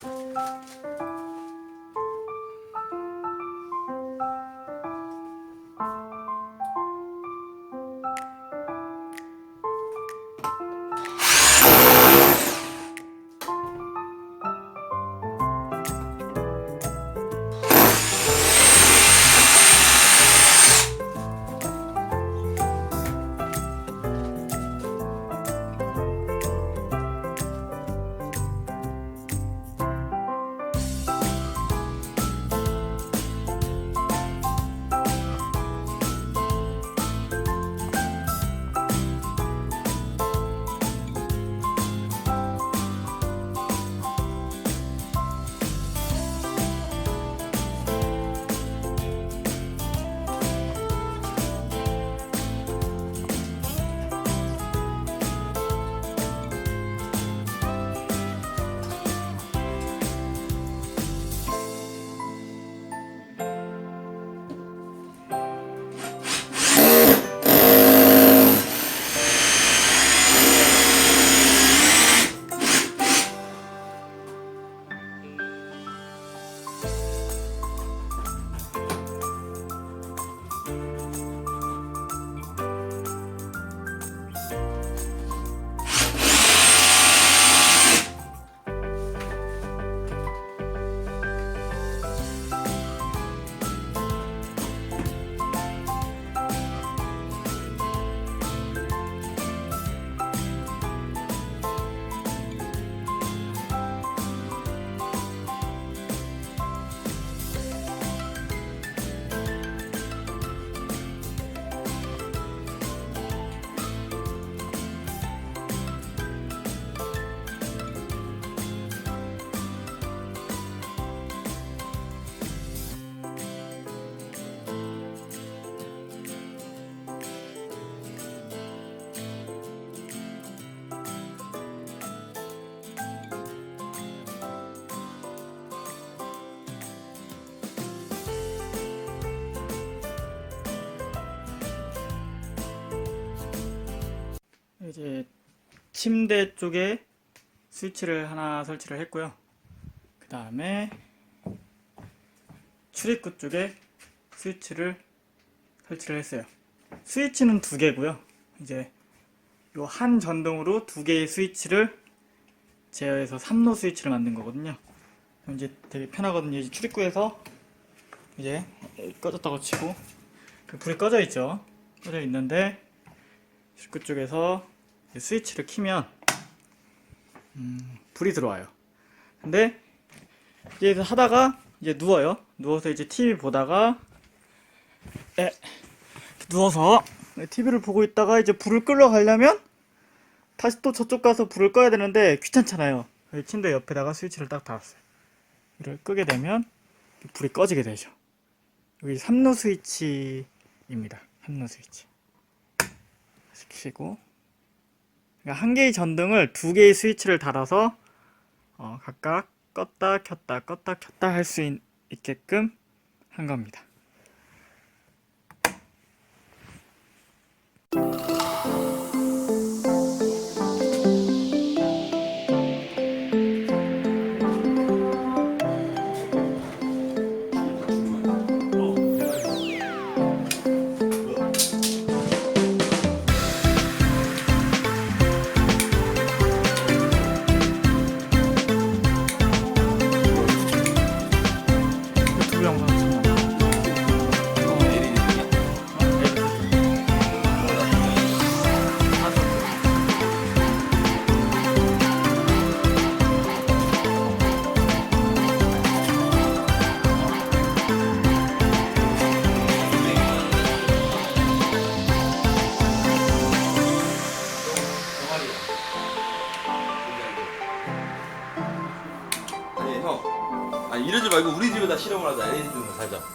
Música 이제 침대 쪽에 스위치를 하나 설치를 했고요. 그 다음에 출입구 쪽에 스위치를 설치를 했어요. 스위치는 두 개고요. 이제 요 한 전동으로 두 개의 스위치를 제어해서 3로 스위치를 만든 거거든요. 이제 되게 편하거든요. 이제 출입구에서 이제 꺼졌다고 치고 그 불이 꺼져 있죠. 꺼져 있는데 출입구 쪽에서 스위치를 키면 음, 불이 들어와요. 근데 이제 하다가 이제 누워요. 누워서 이제 TV 보다가 에, 누워서 TV를 보고 있다가 이제 불을 끌러 가려면 다시 또 저쪽 가서 불을 꺼야 되는데 귀찮잖아요. 침대 옆에다가 스위치를 딱 달았어요. 이를 끄게 되면 불이 꺼지게 되죠. 여기 3루 스위치입니다. 3루 스위치. 시키고 그러니까 한 개의 전등을 두 개의 스위치를 달아서 어, 각각 껐다 켰다 껐다 켰다 할 수 있게끔 한 겁니다. 아니 형. 아니 이러지 말고 우리 집에다 실험을 하자. 좀 살자